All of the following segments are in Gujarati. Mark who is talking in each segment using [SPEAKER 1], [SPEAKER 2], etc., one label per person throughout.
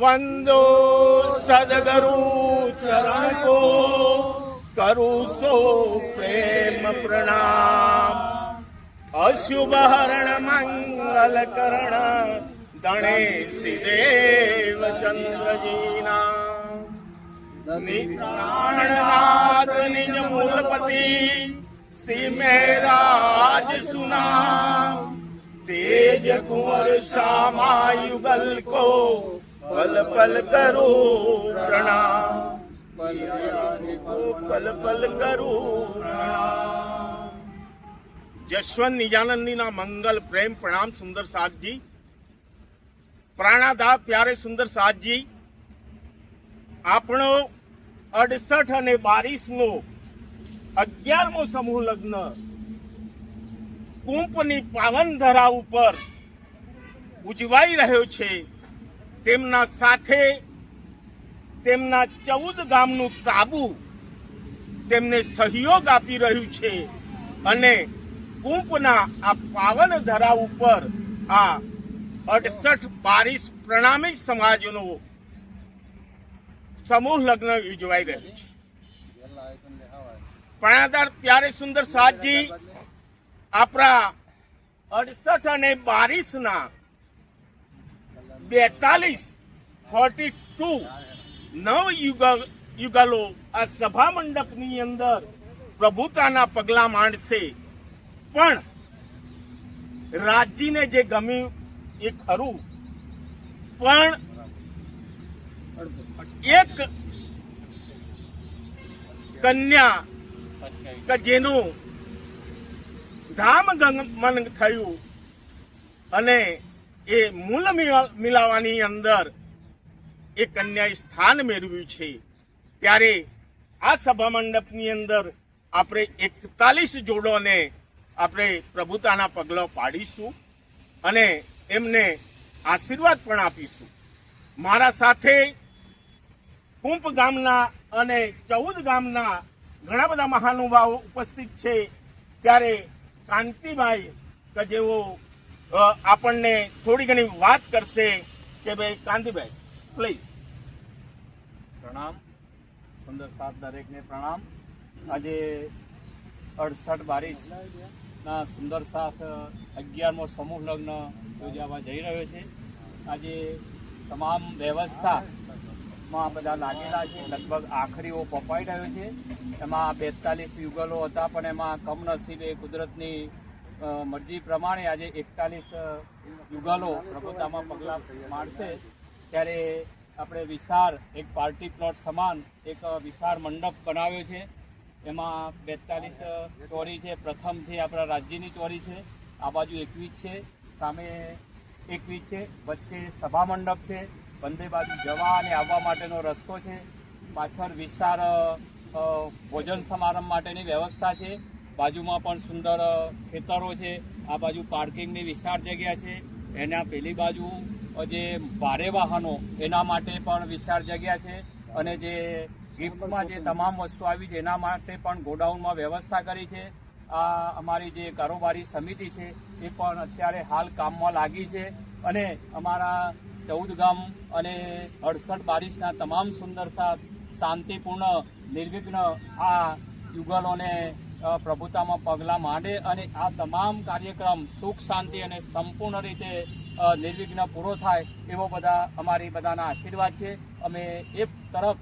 [SPEAKER 1] વંદો સદગરુ ચરણ કો કરું સો પ્રેમ પ્રણામ. અશુભ હરણ મંગલ કરણ ગણેશી દેવ ચંદ્રજીના. નિજ મૂલપતિ શ્રી મહેરાજ સુના. કુંવર શ્યામા યુગલ કો પલ પલ કરો પ્રણામ પલ પલ કરો જશવંત નિજાનંદીના મંગલ પ્રેમ પ્રણામ સુંદર સાગજી પ્રાણાદા પ્યારે સુંદર સાધજી આપણો અડસઠ અને બારીસનો અગિયારમો સમૂહ લગ્ન કુંપની પાવન ધરા ઉપર ઉજવાઈ રહ્યો છે. તેમના સાથે તેમના ચૌદ ગામનું તાબુ તેમને સહયોગ આપી રહ્યું છે અને કુંપના આ પાવન ધરા ઉપર આ અડસઠ બારીસ પ્રણામી સમાજનો સમૂહ લગ્ન યોજવાઈ રહ્યું છે. પાણાદાર પ્યારે સુંદર સાતજી આપણા અડસઠ અને બાવીસના બેતાલીસ ફોર્ટી ટુ નવ યુગલ યુગલો આ સભા મંડપની અંદર પ્રભુતાના પગલા માંડશે. પણ રાજજીને જે ગમ્યું એ ખરું. પણ એક કન્યા કે જેનું ધામ ગમન થયું અને એ મૂલ મિલાવાની અંદર એ કન્યાએ સ્થાન મેળવ્યું છે. ત્યારે આ સભા મંડપની અંદર આપણે એકતાલીસ જોડોને આપણે પ્રભુતાના પગલો પાડીશું અને એમને આશીર્વાદ પણ આપીશું. મારા સાથે કુંપ ગામના અને ચૌદ ગામના ઘણા બધા મહાનુભાવો ઉપસ્થિત છે. ત્યારે કાંતિભાઈ કે જેઓ આપણને થોડી ઘણી વાત કરશે કે ભાઈ કાંતિભાઈ પ્લીઝ
[SPEAKER 2] પ્રણામ. સુંદર સાત દરેકને પ્રણામ. આજે અડસઠ બારીસ ના સુંદર સાથ અગિયારમો સમૂહ લગ્ન યોજાવા જઈ રહ્યો છે. આજે તમામ વ્યવસ્થામાં બધા લાગેલા છે. લગભગ આખરીઓ પપાઈ રહ્યો છે. એમાં બેતાલીસ યુગલો હતા, પણ એમાં કમનસીબે કુદરતની મરજી પ્રમાણે આજે એકતાલીસ યુગલો પ્રભુતામાં પગલાં મારશે. ત્યારે આપણે વિશાળ, એક પાર્ટી પ્લોટ સમાન, એક વિશાળ મંડપ બનાવ્યો છે. એમાં બેતાલીસ ચોરી છે. પ્રથમ છે આપણા રાજ્યની ચોરી છે. આ બાજુ એકવીસ છે. સામે એકવીસ છે. વચ્ચે સભા મંડપ છે. બંને બાજુ જવા અને આવવા માટેનો રસ્તો છે. પાછળ વિશાળ ભોજન સમારંભ માટેની વ્યવસ્થા છે. બાજુમાં પણ સુંદર ખેતરો છે. આ બાજુ પાર્કિંગની વિશાળ જગ્યા છે. એના પેલી બાજુ જે ભારે વાહનો, એના માટે પણ વિશાળ જગ્યા છે. અને જે ગિફ્ટમાં જે તમામ વસ્તુ આવી છે, એના માટે પણ ગોડાઉનમાં વ્યવસ્થા કરી છે. આ અમારી જે કારોબારી સમિતિ છે, એ પણ અત્યારે હાલ કામમાં લાગી છે. અને અમારા ચૌદ ગામ અને અડસઠ બારીસના તમામ સુંદર સાત શાંતિપૂર્ણ, નિર્વિઘ્ન આ યુગલોને પ્રભુતામાં પગલાં માંડે અને આ તમામ કાર્યક્રમ સુખ, શાંતિ અને સંપૂર્ણ રીતે નિર્વિઘ્ન પૂરો થાય એવો બધા અમારી બધાના આશીર્વાદ છે. અમે એ તરફ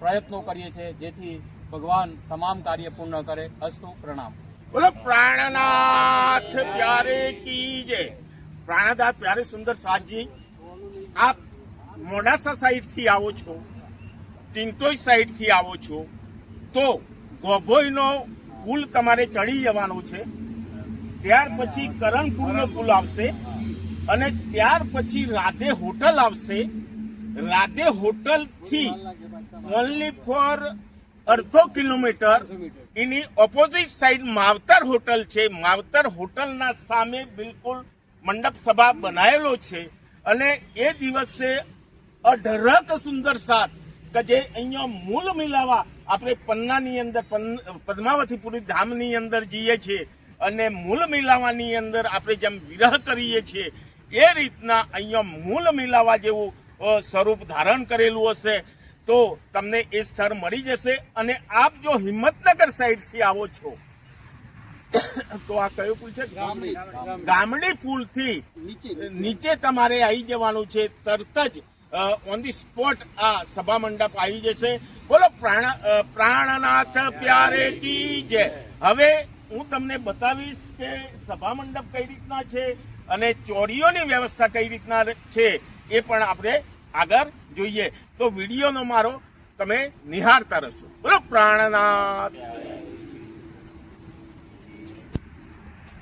[SPEAKER 2] પ્રયત્નો કરીએ છીએ જેથી ભગવાન તમામ કાર્ય પૂર્ણ કરે. અસ્તુ પ્રણામ.
[SPEAKER 1] બોલો, પ્રાણનાથ પ્યારે કી જય. પ્રાણનાથ પ્યારે સુંદર સાતજી આપ મોડાસા સાઈડથી આવો છો ટિંટોઈ સાઈડથી આવો છો, તો ગોભોઈનો પુલ તમારે ચડી જવાનો છે. ત્યાર પછી કરણપુરનો પુલ આવશે અને ત્યાર પછી રાધે હોટલ આવશે. રાધે હોટલથી ઓનલી ફોર અડધો કિલોમીટર. એની ઓપોઝિટ સાઈડ માવતર હોટલ છે. માવતર હોટલના સામે બિલકુલ મંડપ સભા બનાવેલો છે. અને એ દિવસે અઢળક સુંદર સાથ કે જે અહીંયા મૂળ મિલાવા આપણે પન્નાની અંદર પદ્માવતીપુરી ધામની અંદર જઈએ છીએ અને મૂળ મિલાવાની અંદર આપણે જેમ વિરહ કરીએ છીએ, એ રીતના અહીંયા મૂળ મિલાવા જેવું સ્વરૂપ ધારણ કરેલું હશે. તો તમને એ સ્થળ મળી જશે અને આપ જો હિંમતનગર સાઈડથી આવો છો તો આ કયો પુલ છે? ગામડી. પુલથી નીચે તમારે આવી જવાનું છે. તરત જ ઓન ધી સ્પોટ આ સભા મંડપ આવી જશે. બોલો પ્રાણ પ્રાણનાથ પ્યારે કી જય. હવે હું તમને બતાવીશ કે સભા મંડપ કઈ રીતના છે અને ચોરીઓની વ્યવસ્થા કઈ રીતના છે એ પણ આપણે આગળ જોઈએ. તો વિડીયોનો મારો તમે નિહાળતા રહેશો. બોલો પ્રાણનાથ.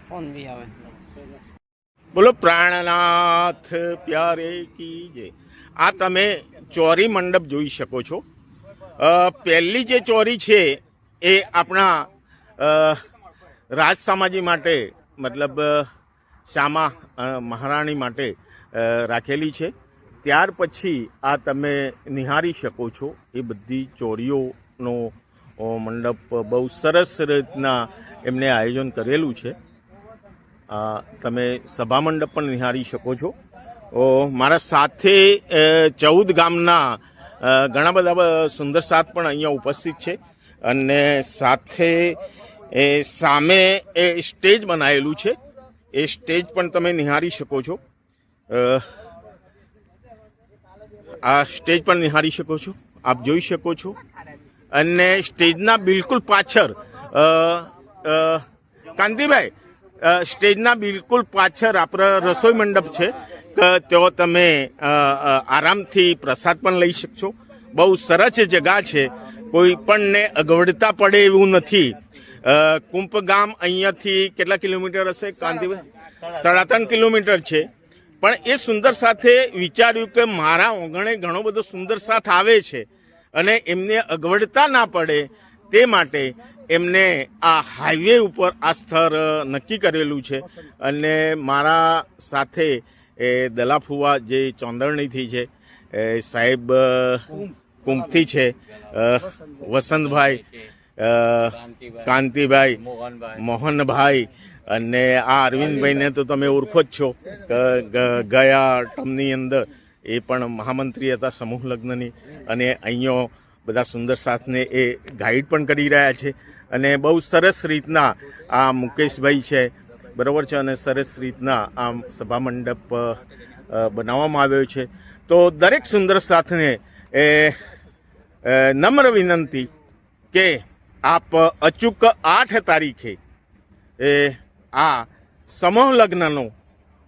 [SPEAKER 3] ફોન બી આવે.
[SPEAKER 1] બોલો, પ્રાણનાથ પ્યારે કી જય. આ તમે ચોરી મંડપ જોઈ શકો છો. પહેલી જે ચોરી છે એ આપણા રાજ સામાજી માટે, મતલબ શામા મહારાણી માટે રાખેલી છે. ત્યાર પછી આ તમે નિહાળી શકો છો. એ બધી ચોરીઓનો મંડપ બહુ સરસ રીતના એમને આયોજન કરેલું છે. તમે સભા મંડપ પણ નિહાળી શકો છો. મારા સાથે ચૌદ ગામના ઘણા બધા સુંદર સાથ પણ અહીંયા ઉપસ્થિત છે. અને સાથે, એ, સામે, એ સ્ટેજ બનાવેલું છે. એ સ્ટેજ પણ તમે નિહાળી શકો છો. આ સ્ટેજ પણ નિહાળી શકો છો. આપ જોઈ શકો છો. અને સ્ટેજના બિલકુલ પાછળ કાંતિભાઈ સ્ટેજના બિલકુલ પાછળ આપણો રસોઈ મંડપ છે. કે તેઓ તમે આરામથી પ્રસાદ પણ લઈ શકશો. બહુ સરસ જગા છે. કોઈ પણને અગવડતા પડે એવું નથી. કુંભ ગામ અહીંયાથી કેટલા કિલોમીટર હશે? કાંતિભાઈ સાડા ત્રણ કિલોમીટર છે. પણ એ સુંદર સાથે વિચાર્યું કે મારા ઓગણે ઘણો બધો સુંદર સાથ આવે છે. અને એમને અગવડતા ના પડે તે માટે એમને આ હાઈવે ઉપર આ સ્થળ નક્કી કરેલું છે. અને મારા સાથે એ દલાફુવા જે ચોંદરણીથી છે એ સાહેબ કુંભથી છે વસંતભાઈ. કાંતિભાઈ
[SPEAKER 2] મોહનભાઈ.
[SPEAKER 1] અને આ અરવિંદભાઈને તો તમે ઓળખો જ છો. ગયા ટર્મની અંદર એ પણ મહામંત્રી હતા સમૂહ લગ્નની. અને અહીંયો બધા સુંદર સાથને એ ગાઈડ પણ કરી રહ્યા છે. અને બહુ સરસ રીતના આ મુકેશભાઈ છે. બરાબર છે અને સરસ રીતના આ સભા મંડપ અ, અ, બનાવવામાં આવ્યો છે. તો દરેક સુંદર સાથને એ નમ્ર વિનંતી કે આપ અચૂક આઠ તારીખે એ આ સમૂહ લગ્નનો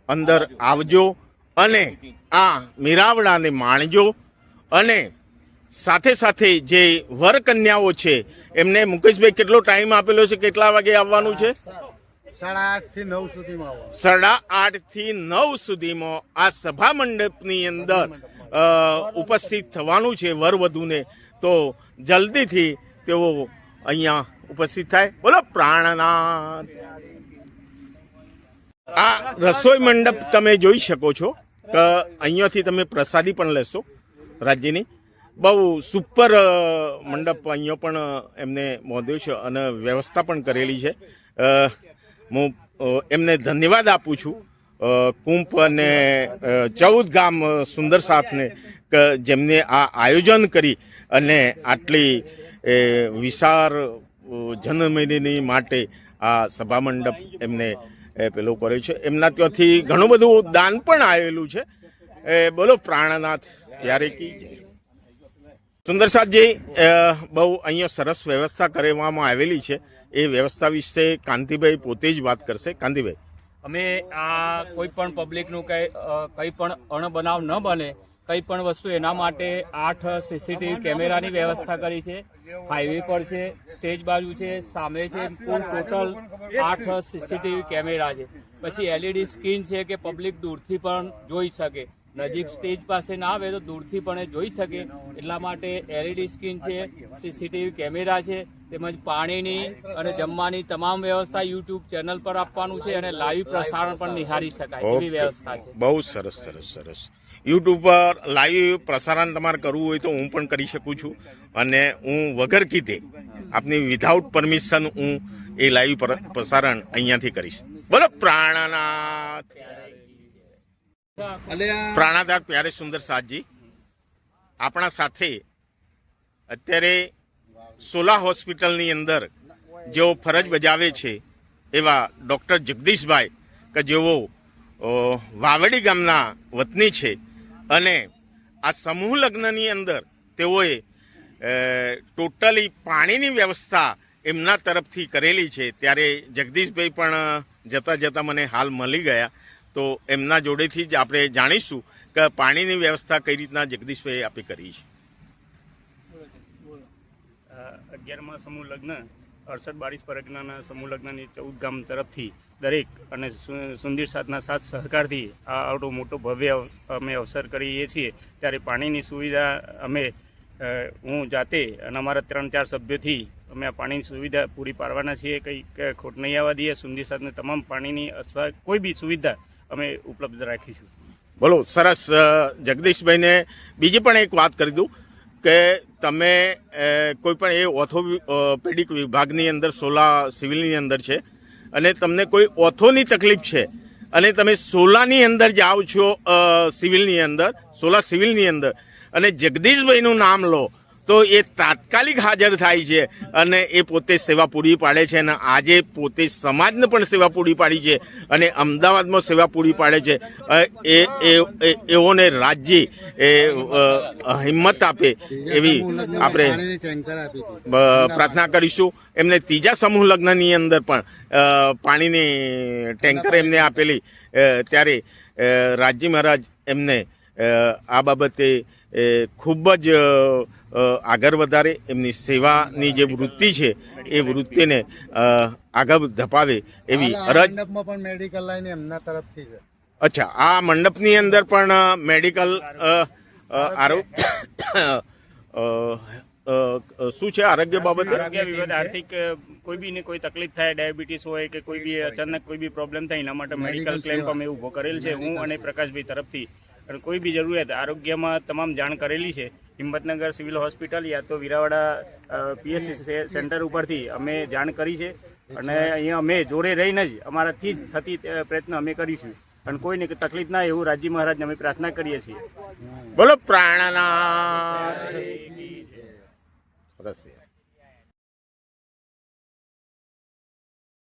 [SPEAKER 1] અંદર આવજો અને આ મીરાવડાને માણજો અને સાથે સાથે જે વર કન્યાઓ છે એમને મુકેશભાઈ કેટલો ટાઈમ આપેલો છે કેટલા વાગે આવવાનું છે?
[SPEAKER 3] સાડા આઠથી નવ સુધીમાં
[SPEAKER 1] સાડા આઠથી નવ સુધીમાં આ સભા મંડપની અંદર ઉપસ્થિત થવાનું છે વર વધુને તો જલ્દીથી તેઓ અહીંયા ઉપસ્થિત થાય. બોલો પ્રાણનાથ. આ રસોઈ મંડપ તમે જોઈ શકો છો. કે અહીંયાથી તમે પ્રસાદી પણ લેશો રાજ્યની. બહુ સુપર મંડપ અહીંયા પણ એમને મોદ્યો અને વ્યવસ્થા પણ કરેલી છે. હું એમને ધન્યવાદ આપું છું. કુંભ અને ચૌદ ગામ સુંદર સાથને જેમને આ આયોજન કરી અને આટલી વિશાળ જનમેદની માટે આ સભા મંડપ એમને પેલું કર્યું છે. એમના ત્યાંથી ઘણું બધું દાન પણ આવેલું છે. એ, બોલો પ્રાણનાથ ત્યારે કી જય. સુંદરસાદજી બહુ અહીંયા સરસ વ્યવસ્થા કરવામાં આવેલી છે. એ વ્યવસ્થા વિશે કાંતિભાઈ પોતે જ વાત કરશે. કાંતિભાઈ.
[SPEAKER 2] અમે આ કોઈ પણ પબ્લિકનું કઈ કંઈ પણ અણબનાવ ન બને, કંઈ પણ વસ્તુ એના માટે આઠ સીસીટીવી કેમેરાની વ્યવસ્થા કરી છે. હાઈવે પર છે સ્ટેજ બાજુ છે, સામે છે ટોટલ આઠ સીસીટીવી કેમેરા છે. પછી એલઈડી સ્ક્રીન છે કે પબ્લિક દૂરથી પણ જોઈ શકે. નજીક સ્ટેજ પાસે ના આવે તો દૂરથી પણ એ જોઈ શકે. એટલા માટે એલઈડી સ્ક્રીન છે સીસીટીવી કેમેરા છે તેમજ પાણીની અને જમવાની તમામ વ્યવસ્થા યુટ્યુબ ચેનલ પર આપવાનું છે અને લાઈવ પ્રસારણ પણ નિહાળી શકાય એવી વ્યવસ્થા છે.
[SPEAKER 1] બહુ સરસ સરસ સરસ. યુટ્યુબ પર લાઈવ પ્રસારણ તમારે કરવું હોય તો હું પણ કરી શકું છું. અને હું વગર કીધે આપની વિધાઉટ પરમિશન હું એ લાઈવ પ્રસારણ અહીંયાથી કરીશ. બોલો પ્રાણનાથ. પ્રાણાધાર પ્યારે સુંદર સાથજી આપણા સાથે અત્યારે સોલા હોસ્પિટલની અંદર જેઓ ફરજ બજાવે છે એવા ડૉક્ટર જગદીશભાઈ કે જેઓ વાવડી ગામના વતની છે અને આ સમૂહ લગ્નની અંદર તેઓએ ટોટલી પાણીની વ્યવસ્થા એમના તરફથી કરેલી છે. ત્યારે જગદીશભાઈ પણ જતાં જતાં મને હાલ મળી ગયા. તો એમના જોડેથી જ આપણે જાણીશું કે પાણીની વ્યવસ્થા કઈ રીતના જગદીશભાઈ આપે કરી છે.
[SPEAKER 4] અગિયારમાં સમૂહ લગ્ન, અડસઠ બાવીસ પરગનાના સમૂહ લગ્નની ચૌદ ગામ તરફથી દરેક અને સુંદર સાથના સાથ સહકારથી આ આવડો મોટો ભવ્ય અમે અવસર કરીએ છીએ. ત્યારે પાણીની સુવિધા અમે હું જાતે અને અમારા ત્રણ ચાર સભ્યોથી અમે આ પાણીની સુવિધા પૂરી પાડવાના છીએ. કંઈક ખોટ નહીં આવવા દઈએ. સુંદર સાથને તમામ પાણીની અથવા કોઈ બી સુવિધા અમે ઉપલબ્ધ રાખીશું.
[SPEAKER 1] બોલો, સરસ જગદીશભાઈને બીજી પણ એક વાત કરી દઉં કે તમે કોઈ પણ એ ઓર્થોપેડિક વિભાગની અંદર, સોલા સિવિલની અંદર છે અને તમને કોઈ ઓથોની તકલીફ છે અને તમે સોલાની અંદર જાઓ છો સિવિલની અંદર, સોલા સિવિલની અંદર અને જગદીશભાઈનું નામ લો તો એ તાત્કાલિક હાજર થાય છે અને એ પોતે સેવા પૂરી પાડે છે અને આજે પોતે સમાજને પણ સેવા પૂરી પાડી છે અને અમદાવાદમાં સેવા પૂરી પાડે છે. એ એઓને રાજ્ય, એ હિંમત આપે એવી આપણે પ્રાર્થના કરીશું. એમને ત્રીજા સમૂહ લગ્નની અંદર પણ પાણીની ટેન્કર એમને આપેલી ત્યારે રાજજી મહારાજ એમને આ બાબતે અ, ખૂબ જ આગળ વધારે એમની સેવાની જે વૃત્તિ છે એ વૃત્તિને આગળ ધપાવે એવી અરજ
[SPEAKER 3] પણ મેડિકલ લાઈન એમના તરફથી છે.
[SPEAKER 1] અચ્છા આ મંડપની અંદર પણ મેડિકલ આરો શું છે આરોગ્ય બાબતે?
[SPEAKER 4] આરોગ્ય વિભાગ આર્થિક કોઈ બી ને કોઈ તકલીફ થાય ડાયાબિટીસ હોય કે કોઈ બી અચાનક કોઈ બી પ્રોબ્લેમ થાય એના માટે મેડિકલ
[SPEAKER 3] ક્લેમ.
[SPEAKER 4] અમે ઊભો કરેલ છે. હું અને પ્રકાશભાઈ તરફથી અને કોઈ બી જરૂરિયાત આરોગ્યમાં તમામ જાણ કરેલી છે, હિંમતનગર સિવિલ હોસ્પિટલ યા તો વીરાવાડા પીએસસી સેન્ટર ઉપરથી અમે જાણ કરી છે અને અહીંયા અમે જોડે રહીને જ અમારાથી જ થતી પ્રયત્ન અમે કરીશું. અને કોઈને તકલીફ ના એવું રાજી મહારાજને અમે પ્રાર્થના કરીએ છીએ.
[SPEAKER 1] બોલો પ્રાણના